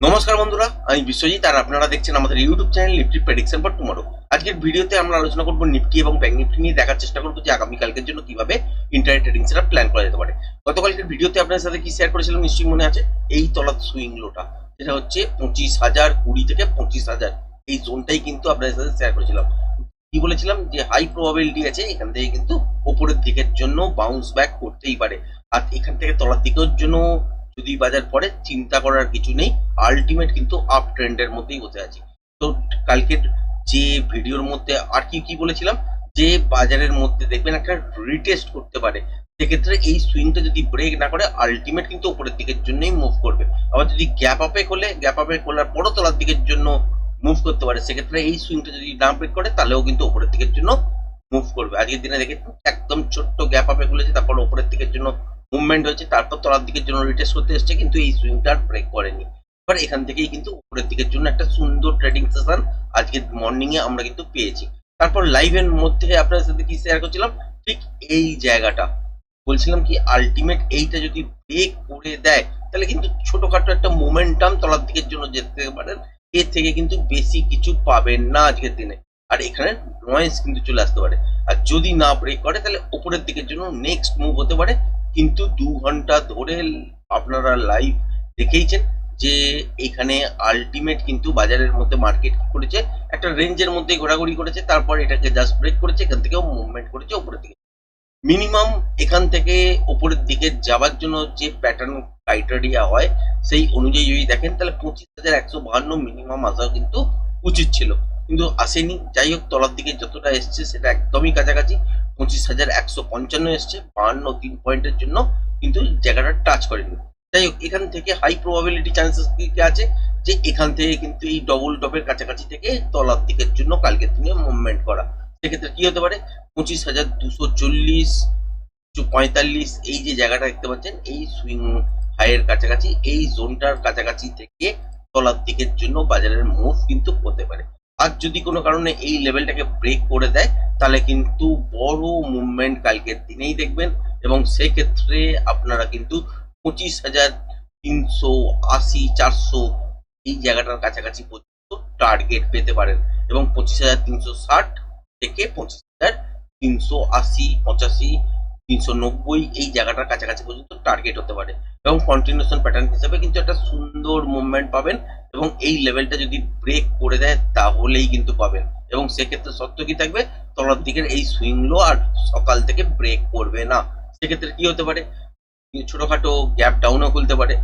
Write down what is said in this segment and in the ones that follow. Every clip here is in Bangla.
নমস্কার বন্ধুরা, আমি বিশ্বজিৎ, আর আপনারা দেখছেন আমাদের YouTube channel Nifty prediction for tomorrow আজকের ভিডিওতে আমরা আলোচনা করব নিফটি এবং ব্যাংক নিফটি নিয়ে দেখার চেষ্টা করব যে আগামীকালকের জন্য কীভাবে ইন্টারনেট ট্রেডিং সেটা প্ল্যান করা যেতে পারে। গতকালকের ভিডিওতে আপনার সাথে কি শেয়ার করেছিলাম নিশ্চয়ই মনে আছে? এই তলার সুইং লোটা যেটা হচ্ছে পঁচিশ হাজার কুড়ি থেকে পঁচিশ হাজার। এই জোনটাই কিন্তু আপনাদের সাথে শেয়ার করেছিলাম। কি বলেছিলাম? যে হাই প্রবাবিলিটি আছে, এখান থেকে কিন্তু ওপরের দিকের জন্য বাউন্স ব্যাক করতেই পারে। আর এখান থেকে তলার দিকের জন্য যদি বাজার পড়ে চিন্তা করার কিছু নেই। আলটিমেট কিন্তু আপ ট্রেন্ডের মধ্যেই বসে আছি। তো কালকের যে ভিডিওর মধ্যে আর কি কি বলেছিলাম? যে বাজারের মধ্যে দেখবেন একটা রিটেস্ট করতে পারে। সেক্ষেত্রে এই সুইংটা যদি ব্রেক না করে আলটিমেট কিন্তু উপরের দিকের জন্যই মুভ করবে। আবার যদি গ্যাপ আপে খোলে গ্যাপ আপে খোলার পরও তলার দিকের জন্য মুভ করতে পারে। সেক্ষেত্রে এই সুইংটা যদি না ব্রেক করে, তাহলেও কিন্তু উপরের দিকের জন্য মুভ করবে। আজকের দিনে দেখে একদম ছোট্ট গ্যাপ আপে খুলেছে, তারপর উপরের দিকের জন্য মুভমেন্ট হয়েছে তারপর তলার দিকের জন্য রিটেস্ট করতে এসছে, কিন্তু এই সুইংটা আর ব্রেক করেনি। এবার এখান থেকেই কিন্তু উপরের দিকের জন্য একটা সুন্দর ট্রেডিং সেশন আজকে মর্নিং এ আমরা কিন্তু পেয়েছি। তারপর লাইভের মধ্যে আপনাদের সাথে কি শেয়ার করছিলাম? ঠিক এই জায়গাটা। বলছিলাম কি আলটিমেট এইটা যদি ব্রেক করে দেয়, তাহলে কিন্তু ছোটখাটো একটা মোমেন্টাম তলার দিকের জন্য যেতে পারেন। এর থেকে কিন্তু বেশি কিছু পাবেন না আজকের দিনে। আর এখানে নয়েজ কিন্তু চলে আসতে পারে। আর যদি না ব্রেক করে, তাহলে উপরের দিকের জন্য নেক্সট মুভ হতে পারে। কিন্তু দু ঘণ্টা ধরে আপনারা লাইভ দেখেইছেন যে এখানে আলটিমেট কিন্তু বাজারের মধ্যে মার্কেট করেছে, একটা রেঞ্জের মধ্যে ঘোরাঘুরি করেছে, তারপর এটাকে জাস্ট ব্রেক করেছে, এখান থেকেও মুভমেন্ট করেছে উপরের দিকে। মিনিমাম এখান থেকে উপরের দিকে যাওয়ার জন্য যে প্যাটার্ন ক্রাইটেরিয়া হয়, সেই অনুযায়ী যদি দেখেন, তাহলে পঁচিশ হাজার একশো বাহান্ন মিনিমাম আসা কিন্তু উচিত ছিল। কিন্তু আসেনি। যাই হোক, তলার দিকে যতটা এসছে, সেটা একদমই কাছাকাছি। পঁচিশ হাজার একশো পঞ্চান্ন এসছে, বাহান্ন তিন পয়েন্টের জন্য কিন্তু জায়গাটা টাচ করেনি। যাই হোক, এখান থেকে হাই প্রবাবিলিটি চান্সেস কি আছে? যে এখান থেকে কিন্তু এই ডবল টপের কাছাকাছি থেকে তলার দিকের জন্য কালকের দিনে মুভমেন্ট করা। সেক্ষেত্রে কি হতে পারে? পঁচিশ হাজার দুশো চল্লিশ, পঁয়তাল্লিশ, এই যে জায়গাটা দেখতে পাচ্ছেন, এই সুইং হাইয়ের কাছাকাছি, এই জোনটার কাছাকাছি থেকে তলার দিকের জন্য বাজারের মুভ কিন্তু হতে পারে। আর যদি কোনো কারণে এই লেভেলটাকে ব্রেক করে দেয়, তাহলে কিন্তু বড় মুভমেন্ট কালকের দিনেই দেখবেন এবং সেক্ষেত্রে আপনারা কিন্তু পঁচিশ হাজার তিনশো আশি, চারশো এই জায়গাটার কাছাকাছি পর্যন্ত টার্গেট পেতে পারেন এবং পঁচিশ হাজার তিনশো ষাট থেকে পঁচিশ হাজার তিনশো আশি, পঁচাশি, তিনশো নব্বই এই জায়গাটার কাছাকাছি পর্যন্ত টার্গেট হতে পারে এবং কন্টিনিউশন প্যাটার্ন হিসেবে কিন্তু একটা সুন্দর মুভমেন্ট পাবেন এবং এই লেভেলটা যদি ব্রেক করে দেয়, তাহলেই কিন্তু পাবেন। এবং সেক্ষেত্রে সত্য কি থাকবে? তলার দিকের এই সুইং লো আর সকাল থেকে ব্রেক করবে না। সেক্ষেত্রে কি হতে পারে? ছোটখাটো গ্যাপ ডাউনও খুলতে পারে।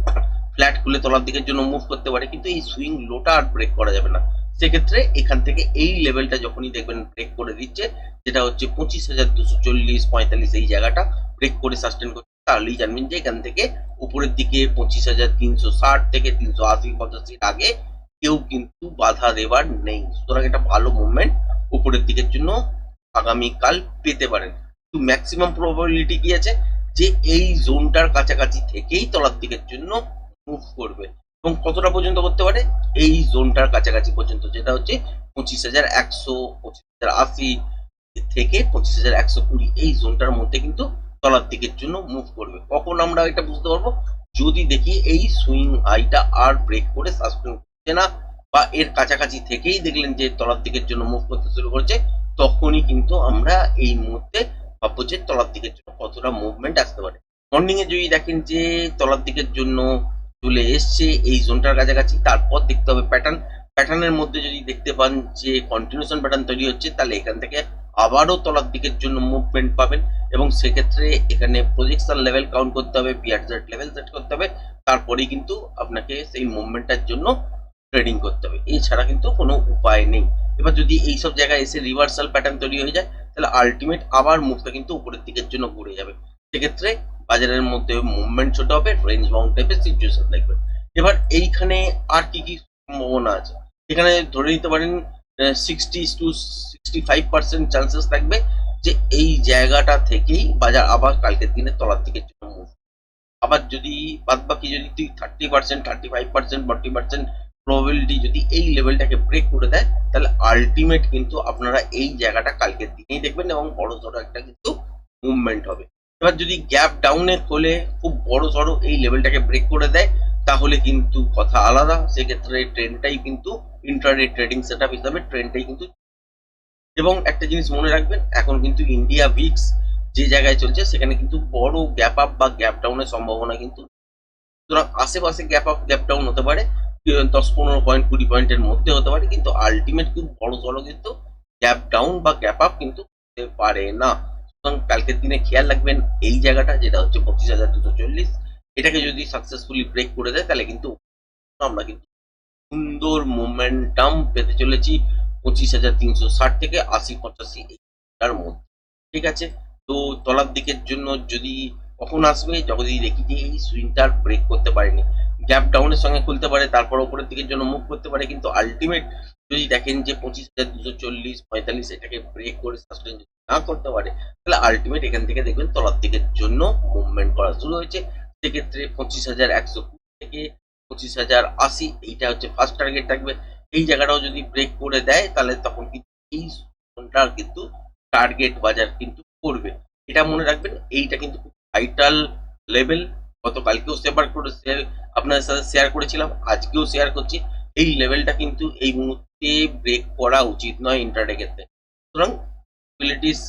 ফ্ল্যাট খুলে তলার দিকের জন্য মুভ করতে পারে। কিন্তু এই সুইং লোটা আর ব্রেক করা যাবে না। সেক্ষেত্রে এখান থেকে এই লেভেলটা যখনই দেখবেন ব্রেক করে দিচ্ছে যেটা হচ্ছে পঁচিশ হাজার দুশো চল্লিশ পঁয়তাল্লিশ এই জায়গাটা ব্রেক করে সাস্টেন করছে তাহলেই জানবেন যে এখান থেকে উপরের দিকে পঁচিশ হাজার তিনশো ষাট থেকে তিনশো আশি পঁচাশির আগে কেউ কিন্তু বাধা দেবার নেই। সুতরাং এটা ভালো মুভমেন্ট উপরের দিকের জন্য আগামীকাল পেতে পারেন কিন্তু ম্যাক্সিমাম প্রবাবিলিটি কি আছে? যে এই জোনটার কাছাকাছি থেকেই তলার দিকের জন্য মুভ করবে। এবং কতটা পর্যন্ত করতে পারে? এই জোনটার কাছাকাছি পর্যন্ত, যেটা হচ্ছে পঁচিশ হাজার একশো, পঁচিশ হাজার আশি থেকে পঁচিশ হাজার একশো কুড়ি। এই জোনটার মধ্যে কিন্তু তলার দিকের জন্য মুভ করবে। কখন আমরা এটা বুঝতে পারব? যদি দেখি এই সুইং হাইটা আর ব্রেক করে সাসপেন্ড করছে না, বা এর কাছাকাছি থেকেই দেখলেন যে তলার দিকের জন্য মুভ করতে শুরু করছে, তখনই কিন্তু আমরা এই মুহূর্তে ভাববো যে তলার দিকের জন্য কতটা মুভমেন্ট আসতে পারে। মর্নিং এ যদি দেখেন যে তলার দিকের জন্য চলে এসছে এই জোনটার কাছাকাছি, তারপর দেখতে হবে প্যাটার্ন প্যাটার্নের মধ্যে যদি দেখতে পান যে কন্টিনিউশন প্যাটার্ন তৈরি হচ্ছে, তাহলে এখান থেকে আবারও তলার দিকের জন্য মুভমেন্ট পাবেন এবং সেক্ষেত্রে এখানে প্রজেকশন লেভেল কাউন্ট করতে হবে পিআর জেড লেভেল সেট করতে হবে, তারপরেই কিন্তু আপনাকে সেই মুভমেন্টটার জন্য ট্রেডিং করতে হবে। এছাড়া কিন্তু কোনো উপায় নেই। এবার যদি এইসব জায়গায় এসে রিভার্সাল প্যাটার্ন তৈরি হয়ে যায়, তাহলে আলটিমেট আবার মুভটা কিন্তু উপরের দিকের জন্য ঘুরে যাবে। সেক্ষেত্রে বাজারের মধ্যে মুভমেন্ট ছোট হবে রেঞ্জ বাউন্ড টাইপের সিচুয়েশন থাকবে এবার এইখানে আর কি কি সম্ভাবনা আছে? এখানে ধরে নিতে পারেন sixty to sixty five percent chances থাকবে যে এই জায়গাটা থেকেই বাজার আবার কালকের দিনে তলার মুভ আবার যদি বাদ বাকি যদি thirty percent thirty five percent forty percent probability যদি এই লেভেলটাকে ব্রেক করে দেয়, তাহলে আলটিমেট কিন্তু আপনারা এই জায়গাটা কালকের দিনেই দেখবেন এবং বড় সড়ো একটা কিন্তু মুভমেন্ট হবে। এবার যদি গ্যাপ ডাউনে খোলে, খুব বড় সড়ো এই লেভেলটাকে ব্রেক করে দেয়, তাহলে কিন্তু কথা আলাদা। সেক্ষেত্রে ট্রেনটাই কিন্তু ইন্টারনেট ট্রেডিং সেট আপ হিসাবে ট্রেনটাই কিন্তু। এবং একটা জিনিস মনে রাখবেন, এখন কিন্তু ইন্ডিয়া ভিক্স যে জায়গায় চলছে, সেখানে কিন্তু বড় গ্যাপ আপ বা গ্যাপ ডাউনের সম্ভাবনা কিন্তু। সুতরাং আশেপাশে গ্যাপ আপ গ্যাপ ডাউন হতে পারে, দশ পনেরো পয়েন্ট কুড়ি পয়েন্টের মধ্যে হতে পারে, কিন্তু আলটিমেট খুব বড় সড়ো কিন্তু গ্যাপ ডাউন বা গ্যাপ আপ কিন্তু হতে পারে না। সুতরাং কালকের দিনে খেয়াল রাখবেন এই জায়গাটা, যেটা হচ্ছে পঁচিশ হাজার দুশো চল্লিশ। এটাকে যদি সাকসেসফুলি ব্রেক করে দেয়, তাহলে কিন্তু আমরা কিন্তু সুন্দর মোমেন্টাম পেতে চলেছি পঁচিশ হাজার তিনশো ষাট থেকে আশি পঁচাশি এইটার মধ্যে, ঠিক আছে? তো তলার দিকের জন্য যদি কখন আসবে? যদি দেখি যে এই সুইংটার ব্রেক করতে পারেনি। গ্যাপ ডাউনের সঙ্গে খুলতে পারে, তারপর ওপরের দিকের জন্য মুভ করতে পারে, কিন্তু আলটিমেট যদি দেখেন যে পঁচিশ হাজার দুশো চল্লিশ পঁয়তাল্লিশ এটাকে ব্রেক করে সাস্টেন যদি না করতে পারে, তাহলে আলটিমেট এখান থেকে দেখবেন তলার দিকের জন্য মুভমেন্ট করা শুরু হয়েছে। সেক্ষেত্রে পঁচিশ হাজার একশো থেকে পঁচিশ হাজার আশি, এইটা হচ্ছে ফার্স্ট টার্গেট থাকবে। এই জায়গাটাও যদি ব্রেক করে দেয়, তাহলে তখন কিন্তু এই জোনটার কিন্তু টার্গেট বাজার কিন্তু করবে। এটা মনে রাখবেন, এইটা কিন্তু খুব ভাইটাল লেভেল গতকালকেও শেয়ার করে শেয়ার আপনাদের সাথে শেয়ার করেছিলাম, আজকেও শেয়ার করছি। এই লেভেলটা কিন্তু এই মুহূর্তে ব্রেক করা উচিত নয় ইন্টারডে ক্ষেত্রে। সুতরাং পসিবিলিটিস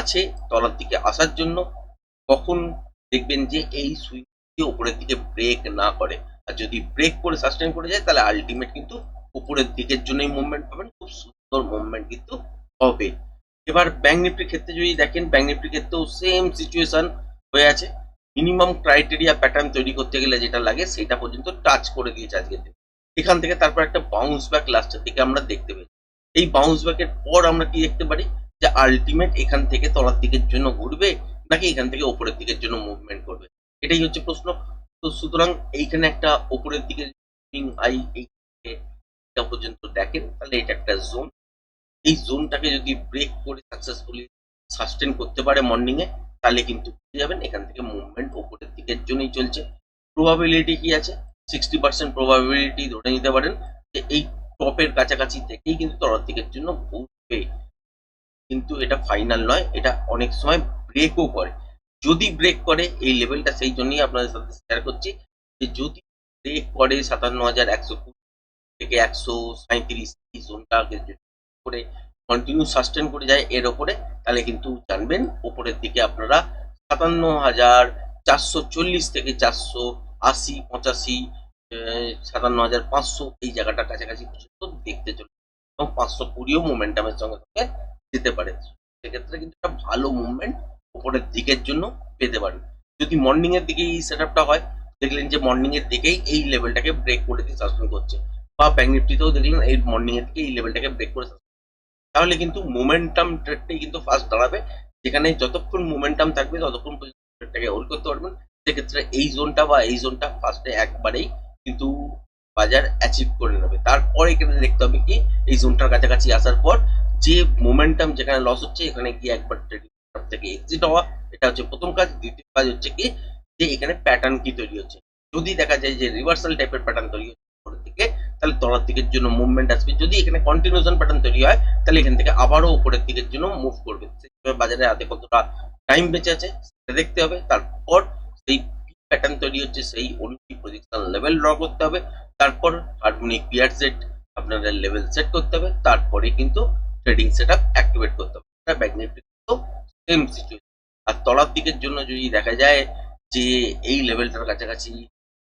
আছে তলার দিকে আসার জন্য। কখন দেখবেন যে এই সুইং উপরের দিকে ব্রেক না করে। আর যদি ব্রেক করে সাস্টেন করে যায়, তাহলে আলটিমেট কিন্তু উপরের দিকের জন্যই মুভমেন্ট পাবেন, খুব সুন্দর মুভমেন্ট কিন্তু হবে। এবার ব্যাংক নিফটির ক্ষেত্রে যদি দেখেন ব্যাংক নিফটির ক্ষেত্রেও সেম সিচুয়েশন হয়ে আছে। মিনিমাম ক্রাইটেরিয়া প্যাটার্ন তৈরি করতে গেলে যেটা লাগে, সেটা পর্যন্ত টাচ করে দিয়েছে আজকের দিন। এখান থেকে তারপর একটা বাউন্স ব্যাক লাস্টের দিকে আমরা দেখতে পাই এই বাউন্স ব্যাকের পর আমরা কি দেখতে পারি? যে আলটিমেট এখান থেকে তলার দিকের জন্য ঘুরবে, নাকি এখান থেকে ওপরের দিকের জন্য মুভমেন্ট করবে? এটাই হচ্ছে প্রশ্ন। তো সুতরাং এইখানে একটা ওপরের দিকে আই এটা পর্যন্ত দেখেন, তাহলে এটা একটা জোন এই জোনটাকে যদি ব্রেক করে সাকসেসফুলি সাস্টেন করতে পারে মর্নিং এ তাহলে কিন্তু পেয়ে যাবেন এখান থেকে মুভমেন্ট ওপরের দিকের জন্যই চলছে। প্রবাবিলিটি কি আছে? সিক্সটি পার্সেন্ট প্রবাবিলিটি ধরে নিতে পারেন যে এই টপের কাছাকাছি থেকেই কিন্তু তলার দিকের জন্য ঘুরবে। কিন্তু এটা ফাইনাল নয়, এটা অনেক সময় ব্রেকও করে। যদি ব্রেক করে, এই লেভেলটা সেই জন্যই আপনাদের সাথে শেয়ার করছি যে যদি ব্রেক করে সাতান্ন হাজার একশো থেকে একশো সাঁত্রিশ এই জোনটাকে করে কন্টিনিউ সাস্টেন করে যায়, এর ওপরে, তাহলে কিন্তু জানবেন ওপরের দিকে আপনারা সাতান্ন হাজার চারশো চল্লিশ থেকে চারশো আশি, পঁচাশি সাতান্ন হাজার পাঁচশো এই জায়গাটা কাছাকাছি পর্যন্ত দেখতে চলে এবং পাঁচশো কুড়িও মোমেন্টামের সঙ্গে সঙ্গে যেতে পারে। সেক্ষেত্রে কিন্তু একটা ভালো মুভমেন্ট উপরের দিকের জন্য পেতে পারেন যদি মর্নিং এর দিকে এই সেট হয়, দেখলেন যে মর্নিং এর দিকেই এই লেভেলটাকে ব্রেক করে দিয়ে সাসপেন্ড করছে। বা ব্যাঙ্ক নিফটিতেও দেখলেন এই মর্নিং এর দিকে এই লেভেলটাকে ব্রেক করে তাহলে কিন্তু মোমেন্টাম ট্রেডটাই কিন্তু ফার্স্ট দাঁড়াবে। যেখানে যতক্ষণ মোমেন্টাম থাকবে, ততক্ষণ ট্রেডটাকে হোল্ড করতে পারবেন। সেক্ষেত্রে এই জোনটা বা এই জোনটা ফার্স্টে একবারেই কিন্তু বাজার অ্যাচিভ করে নেবে। তারপরে এখানে দেখতে হবে কি, এই জোনটার কাছাকাছি আসার পর যে মোমেন্টাম যেখানে লস হচ্ছে, এখানে গিয়ে একবার ট্রেডিং থেকে এক্সিট হওয়া, এটা হচ্ছে প্রথম কাজ। দ্বিতীয় কাজ হচ্ছে কি যে এখানে প্যাটার্ন কি তৈরি হচ্ছে। যদি দেখা যায় যে রিভার্সাল টাইপের প্যাটার্ন তৈরি হচ্ছে উপরের দিকে তাহলে তলার দিকের জন্য মুভমেন্ট আসবে। যদি এখানে কন্টিনিউশন প্যাটার্ন তৈরি হয়, তাহলে এখান থেকে আবারও উপরের দিকের জন্য মুভ করবে। বাজারে হাতে কতটা টাইম বেঁচে আছে, সেটা দেখতে হবে। তারপর সেই প্যাটার্ন তৈরি হচ্ছে, সেই অনুযায়ী পজিশন লেভেল ড্র করতে হবে। তারপর হারমোনিক পিয়ার সেট আপনাদের লেভেল সেট করতে হবে। তারপরে কিন্তু ট্রেডিং সেট আপ অ্যাক্টিভেট করতে হবে। ব্যাক নিফটি সেম সিচুয়েশন আর তলার দিকের জন্য যদি দেখা যায় যে এই লেভেলটার কাছাকাছি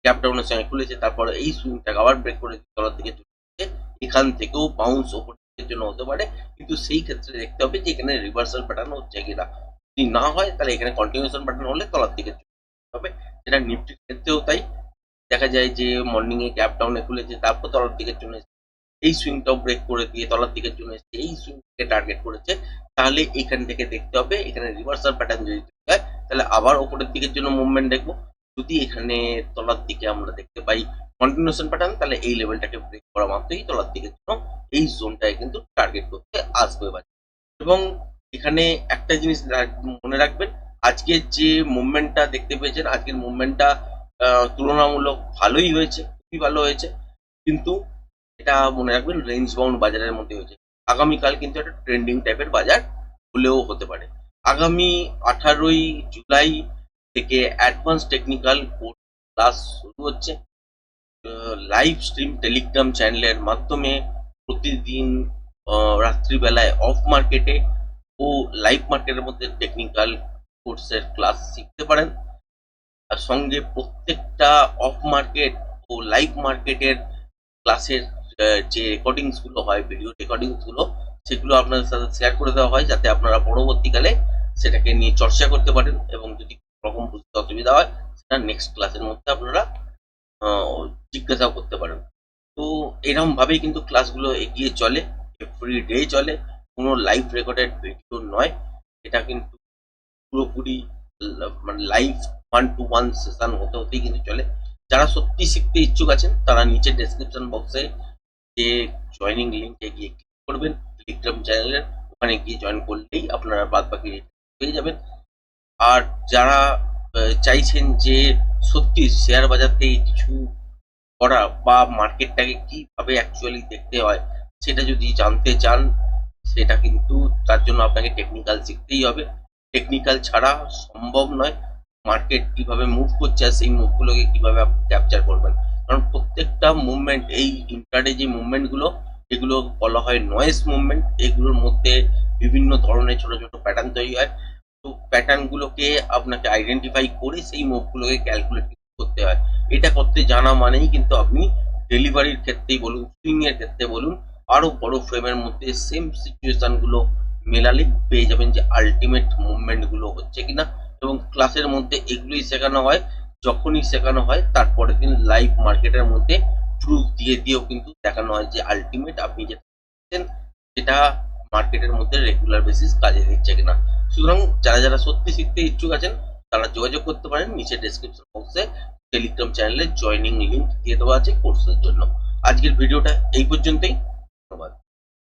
গ্যাপ ডাউনের সঙ্গে খুলেছে, তারপরে এই সুইংটাকে আবার ব্রেক করে তলার দিকে চলে এখান থেকেও বাউন্স ওপর দিকের জন্য হতে পারে। কিন্তু সেই ক্ষেত্রে দেখতে হবে যে এখানে রিভার্সাল প্যাটার্ন হচ্ছে কিনা। যদি না হয়, তাহলে এখানে কন্টিনিউশন প্যাটার্ন হলে তলার দিকে চলে হবে। যেটা নিফটির ক্ষেত্রেও তাই। দেখা যায় যে মর্নিং এ গ্যাপ ডাউনে খুলেছে, তারপর তলার জন্য এসেছে। এই সুইংটাও ব্রেক করে দিয়ে তলার দিকের জন্য এসেছে এই সুইংকে টার্গেট করেছে, তাহলে এখান থেকে দেখতে হবে, এখানে রিভার্সাল প্যাটার্ন যদি হয় তাহলে আবার ওপরের দিকের জন্য মুভমেন্ট দেখব। যদি এখানে তলার দিকে আমরা দেখতে পাই কন্টিনিউশন প্যাটার্ন তাহলে এই লেভেলটাকে ব্রেক করা মাত্রই তলার দিকের জন্য এই জোনটায় কিন্তু টার্গেট করতে আসবে বাজার এবং এখানে একটা জিনিস মনে রাখবেন, আজকের যে মুভমেন্টটা দেখতে পেয়েছেন, আজকের মুভমেন্টটা তুলনামূলক ভালোই হয়েছে, খুবই ভালো হয়েছে। কিন্তু এটা মনে রাখবেন রেঞ্জ বাউন্ড বাজারের মধ্যে হয়েছে। আগামীকাল কিন্তু একটা ট্রেন্ডিং টাইপের বাজার হলেও হতে পারে। আগামী আঠারোই জুলাই থেকে অ্যাডভান্স টেকনিক্যাল কোর্স ক্লাস শুরু হচ্ছে। লাইভ স্ট্রিম টেলিগ্রাম চ্যানেলের মাধ্যমে প্রতিদিন রাত্রিবেলায় অফ মার্কেটে ও লাইভ মার্কেটের মধ্যে টেকনিক্যাল কোর্সের ক্লাস শিখতে পারেন। আর সঙ্গে প্রত্যেকটা অফ মার্কেট ও লাইভ মার্কেটের ক্লাসের যে রেকর্ডিংসগুলো হয় ভিডিও রেকর্ডিংসগুলো, সেগুলো আপনাদের সাথে শেয়ার করে দেওয়া হয় যাতে আপনারা পরবর্তীকালে সেটাকে নিয়ে চর্চা করতে পারেন এবং যদি রকম বুঝতে অসুবিধা হয়, সেটা নেক্সট ক্লাসের মধ্যে আপনারা জিজ্ঞাসাও করতে পারেন। তো এরকম ভাবেই কিন্তু ক্লাসগুলো এগিয়ে চলে এভরি ডে চলে। কোনো লাইভ রেকর্ডেড ভিডিও নয়। এটা কিন্তু পুরোপুরি মানে live one to one session হতে হতেই কিন্তু চলে। যারা সত্যি শিখতে ইচ্ছুক আছেন, তারা নিচে ডেসক্রিপশন বক্সে যে জয়নিং লিঙ্কে গিয়ে ক্লিক করবেন টেলিগ্রাম চ্যানেলের ওখানে গিয়ে জয়েন করলেই আপনারা বাদ বাকি পেয়ে যাবেন। আর যারা চাইছেন যে সত্যি শেয়ার বাজার থেকে কিছু করা বা মার্কেটটাকে কীভাবে অ্যাকচুয়ালি দেখতে হয়, সেটা যদি জানতে চান, সেটা কিন্তু তার জন্য আপনাকে টেকনিক্যাল শিখতেই হবে। টেকনিক্যাল ছাড়া সম্ভব নয়। মার্কেট কীভাবে মুভ করছে আর সেই মুভগুলোকে কীভাবে আপনি ক্যাপচার করবেন। কারণ প্রত্যেকটা মুভমেন্ট এই ইন্টারডে যে মুভমেন্টগুলো এগুলো বলা হয় নয়েস মুভমেন্ট এগুলোর মধ্যে বিভিন্ন ধরনের ছোট ছোট প্যাটার্ন তৈরি হয়। তো প্যাটার্নগুলোকে আপনাকে আইডেন্টিফাই করে সেই মুভগুলোকে ক্যালকুলেট করতে হয়। এটা করতে জানা মানেই কিন্তু আপনি ডেলিভারির ক্ষেত্রেই বলুন সুইং এর ক্ষেত্রে বলুন, আরও বড় ফ্রেমের মধ্যে সেম সিচুয়েশনগুলো মেলালে পেয়ে যাবেন যে আলটিমেট মুভমেন্টগুলো হচ্ছে কিনা। এবং ক্লাসের মধ্যে এগুলোই শেখানো হয়। যখনই শেখানো হয় তারপরের দিন লাইভ মার্কেটের মধ্যে প্রুফ দিয়ে দিয়েও কিন্তু দেখানো হয় যে আলটিমেট আপনি যেটা সেটা মার্কেটের মধ্যে রেগুলার বেসিস কাজে দিচ্ছে কিনা। সুতরাং যারা যারা সত্যি শিখতে ইচ্ছুক আছেন, তারা যোগাযোগ করতে পারেন। নিচে ডেসক্রিপশন বক্সে টেলিগ্রাম চ্যানেলে জয়নিং লিংক দিয়ে দেওয়া আছে কোর্সের জন্য। আজকের ভিডিওটা এই পর্যন্তই।